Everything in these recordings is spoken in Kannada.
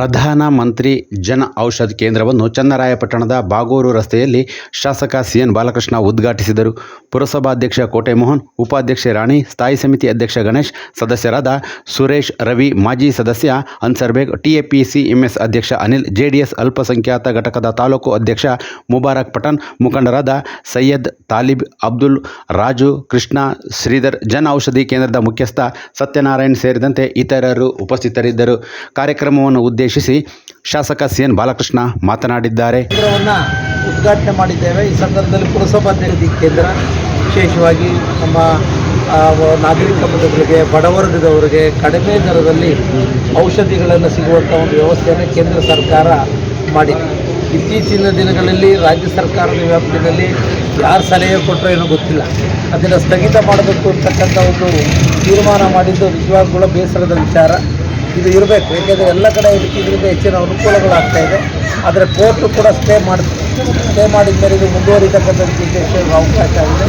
ಪ್ರಧಾನಮಂತ್ರಿ ಜನ ಔಷಧ ಕೇಂದ್ರವನ್ನು ಚನ್ನರಾಯಪಟ್ಟಣದ ಬಾಗೂರು ರಸ್ತೆಯಲ್ಲಿ ಶಾಸಕ ಸಿಎನ್ ಬಾಲಕೃಷ್ಣ ಉದ್ಘಾಟಿಸಿದರು. ಪುರಸಭಾಧ್ಯಕ್ಷ ಕೋಟೆಮೋಹನ್, ಉಪಾಧ್ಯಕ್ಷೆ ರಾಣಿ, ಸ್ಥಾಯಿ ಸಮಿತಿ ಅಧ್ಯಕ್ಷ ಗಣೇಶ್, ಸದಸ್ಯರಾದ ಸುರೇಶ್ ರವಿ, ಮಾಜಿ ಸದಸ್ಯ ಅನ್ಸರ್ಬೇಗ್, ಟಿಎಪಿಸಿ ಎಂಎಸ್ ಅಧ್ಯಕ್ಷ ಅನಿಲ್, ಜೆಡಿಎಸ್ ಅಲ್ಪಸಂಖ್ಯಾತ ಘಟಕದ ತಾಲೂಕು ಅಧ್ಯಕ್ಷ ಮುಬಾರಕ್ ಪಠಣ್, ಮುಖಂಡರಾದ ಸೈಯದ್ ತಾಲಿಬ್ ಅಬ್ದುಲ್, ರಾಜು ಕೃಷ್ಣ, ಶ್ರೀಧರ್, ಜನ ಔಷಧಿ ಕೇಂದ್ರದ ಮುಖ್ಯಸ್ಥ ಸತ್ಯನಾರಾಯಣ್ ಸೇರಿದಂತೆ ಇತರರು ಉಪಸ್ಥಿತರಿದ್ದರು. ಕಾರ್ಯಕ್ರಮವನ್ನು ಉದ್ದೇಶಿಸಿ ಶಾಸಕ ಸಿ ಎನ್ ಬಾಲಕೃಷ್ಣ ಮಾತನಾಡಿದ್ದಾರೆ. ಉದ್ಘಾಟನೆ ಮಾಡಿದ್ದೇವೆ. ಈ ಸಂದರ್ಭದಲ್ಲಿ ಪುರಸಭಾ ನಿಗದಿ ಕೇಂದ್ರ, ವಿಶೇಷವಾಗಿ ನಮ್ಮ ನಾಗರಿಕ ಬಂಧುಗಳಿಗೆ ಬಡವರ್ಗದವರಿಗೆ ಕಡಿಮೆ ದರದಲ್ಲಿ ಔಷಧಿಗಳನ್ನು ಸಿಗುವಂಥ ಒಂದು ವ್ಯವಸ್ಥೆಯನ್ನು ಕೇಂದ್ರ ಸರ್ಕಾರ ಮಾಡಿದೆ. ಇತ್ತೀಚಿನ ದಿನಗಳಲ್ಲಿ ರಾಜ್ಯ ಸರ್ಕಾರದ ವ್ಯಾಪ್ತಿಯಲ್ಲಿ ಯಾರು ಸಲಹೆ ಕೊಟ್ಟರೆ ಏನೋ ಗೊತ್ತಿಲ್ಲ. ಅದನ್ನು ಸ್ಥಗಿತ ಮಾಡಬೇಕು ಅಂತಕ್ಕಂಥ ಒಂದು ತೀರ್ಮಾನ ಮಾಡಿದ್ದು ನಿಜವಾಗ್ಲೂ ಬೇಸರದ ವಿಚಾರ. ಇದು ಇರಬೇಕು. ಏಕೆಂದರೆ ಎಲ್ಲ ಕಡೆ ಇದರಿಂದ ಹೆಚ್ಚಿನ ಅನುಕೂಲಗಳಾಗ್ತಾ ಇದೆ. ಆದರೆ ಕೋರ್ಟು ಕೂಡ ಸ್ಟೇ ಮಾಡಿ ಸ್ಟೇ ಮಾಡಿದ ಮೇಲೆ ಇದು ಮುಂದುವರಿತಕ್ಕಂಥ ವಿಶೇಷ ಅವಕಾಶ ಆಗಿದೆ.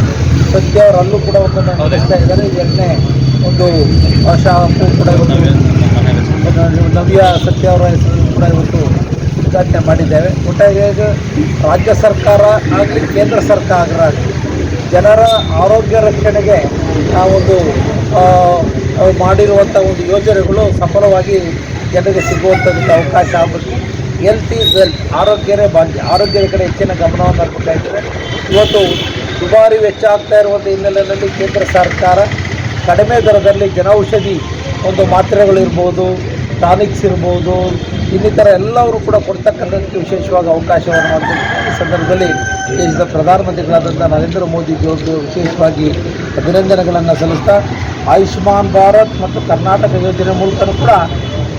ಸದ್ಯ ಅವರು ಅಲ್ಲೂ ಕೂಡ ಒಂದು ನಡೆಸ್ತಾ ಇದ್ದಾರೆ. ಇದನ್ನೇ ಎರಡನೇ ಒಂದು ಶಾಪು ಕೂಡ ಇವತ್ತು ನವ್ಯ ಸತ್ಯ ಅವರ ಹೆಸರು ಕೂಡ ಇವತ್ತು ಉದ್ಘಾಟನೆ ಮಾಡಿದ್ದೇವೆ. ಒಟ್ಟಾಗಿ ರಾಜ್ಯ ಸರ್ಕಾರ ಆಗಲಿ ಕೇಂದ್ರ ಸರ್ಕಾರ ಆಗಲಿ ಜನರ ಆರೋಗ್ಯ ರಕ್ಷಣೆಗೆ ನಾವೊಂದು ಮಾಡಿರುವಂಥ ಒಂದು ಯೋಜನೆಗಳು ಸಫಲವಾಗಿ ಜನರಿಗೆ ಸಿಗುವಂಥದ್ದು ಅವಕಾಶ ಆಗಬೇಕು. ಹೆಲ್ತ್ ಈಸ್ ವೆಲ್ತ್ ಆರೋಗ್ಯವೇ ಭಾಗ್ಯ. ಆರೋಗ್ಯದ ಕಡೆ ಹೆಚ್ಚಿನ ಗಮನವನ್ನು ಹರಿಸಬೇಕಾಗಿದೆ ಇವತ್ತು ದುಬಾರಿ ವೆಚ್ಚ ಆಗ್ತಾ ಇರುವಂಥ ಹಿನ್ನೆಲೆಯಲ್ಲಿ ಕೇಂದ್ರ ಸರ್ಕಾರ ಕಡಿಮೆ ದರದಲ್ಲಿ ಜನೌಷಧಿ ಒಂದು ಮಾತ್ರೆಗಳಿರ್ಬೋದು ಟಾನಿಕ್ಸ್ ಇರ್ಬೋದು, ಇನ್ನಿತರ ಎಲ್ಲವರು ಕೂಡ ಕೊಡ್ತಕ್ಕಂಥದ್ದಕ್ಕೆ ವಿಶೇಷವಾಗಿ ಅವಕಾಶವನ್ನು ಮಾಡ್ತಾರೆ ಈ ಸಂದರ್ಭದಲ್ಲಿ ದೇಶದ ಪ್ರಧಾನಮಂತ್ರಿಗಳಾದಂಥ ನರೇಂದ್ರ ಮೋದಿಜಿಯವ್ರದ್ದು ವಿಶೇಷವಾಗಿ ಅಭಿನಂದನೆಗಳನ್ನು ಸಲ್ಲಿಸ್ತಾ ಆಯುಷ್ಮಾನ್ ಭಾರತ್ ಮತ್ತು ಕರ್ನಾಟಕ ಯೋಜನೆ ಮೂಲಕ ಕೂಡ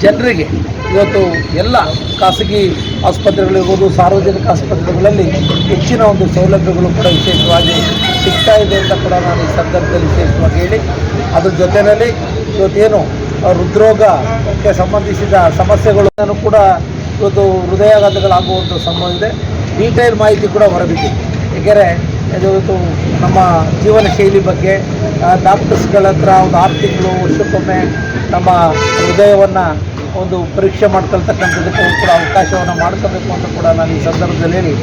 ಜನರಿಗೆ ಇವತ್ತು ಎಲ್ಲ ಖಾಸಗಿ ಆಸ್ಪತ್ರೆಗಳಿರ್ಬೋದು, ಸಾರ್ವಜನಿಕ ಆಸ್ಪತ್ರೆಗಳಲ್ಲಿ ಹೆಚ್ಚಿನ ಒಂದು ಸೌಲಭ್ಯಗಳು ಕೂಡ ವಿಶೇಷವಾಗಿ ಸಿಗ್ತಾ ಇದೆ ಅಂತ ಕೂಡ ನಾನು ಈ ಸಂದರ್ಭದಲ್ಲಿ ವಿಶೇಷವಾಗಿ ಹೇಳಿ, ಅದ್ರ ಜೊತೆಯಲ್ಲಿ ಇವತ್ತೇನು ಹೃದ್ರೋಗಕ್ಕೆ ಸಂಬಂಧಿಸಿದ ಸಮಸ್ಯೆಗಳನ್ನು ಕೂಡ ಇವತ್ತು ಹೃದಯಾಘಾತಗಳಾಗುವಂಥ ಸಂಬಂಧ ಇದೆ. ಡೀಟೇಲ್ ಮಾಹಿತಿ ಕೂಡ ಹೊರಬಿದ್ದಿದೆ ಏಕೆಂದರೆ ಇವತ್ತು ನಮ್ಮ ಜೀವನ ಶೈಲಿ ಬಗ್ಗೆ ಡಾಕ್ಟರ್ಸ್ಗಳ ಹತ್ರ ಒಂದು ಆರು ತಿಂಗಳು ವರ್ಷಕ್ಕೊಮ್ಮೆ ನಮ್ಮ ಹೃದಯವನ್ನು ಒಂದು ಪರೀಕ್ಷೆ ಮಾಡ್ಕೊಳ್ತಕ್ಕಂಥದ್ದಕ್ಕೂ ಕೂಡ ಅವಕಾಶವನ್ನು ಮಾಡ್ಕೋಬೇಕು ಅಂತ ಕೂಡ ನಾನು ಈ ಸಂದರ್ಭದಲ್ಲಿ ಹೇಳಿ